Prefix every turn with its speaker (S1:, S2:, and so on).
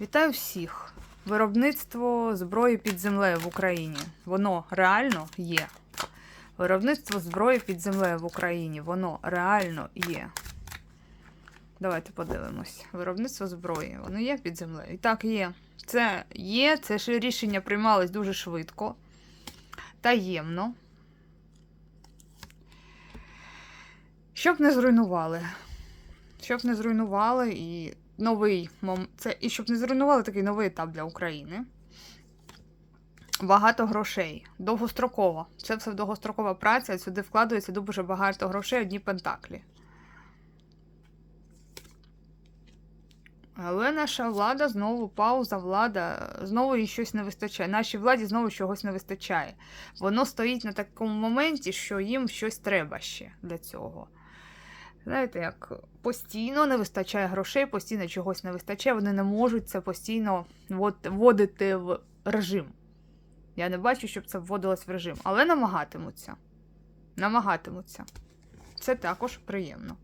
S1: Вітаю всіх! Виробництво зброї під землею в Україні. Воно реально є. Виробництво зброї під землею в Україні. Воно реально є. Давайте подивимось. Виробництво зброї. Воно є під землею. І так, є. Це є. Це ж рішення приймалось дуже швидко. Таємно. Щоб не зруйнували. Щоб не зруйнували і новий мом... це і щоб не зруйнували такий новий етап для України. Багато грошей. Довгостроково. Це все довгострокова праця. Сюди вкладається дуже багато грошей одні пентаклі. Але наша влада знову пауза, влада, знову їй щось не вистачає. Нашій владі знову чогось не вистачає. Воно стоїть на такому моменті, що їм щось треба ще для цього. Знаєте, як постійно не вистачає грошей, постійно чогось не вистачає, вони не можуть це постійно вводити в режим. Я не бачу, щоб це вводилось в режим, але намагатимуться. Намагатимуться. Це також приємно.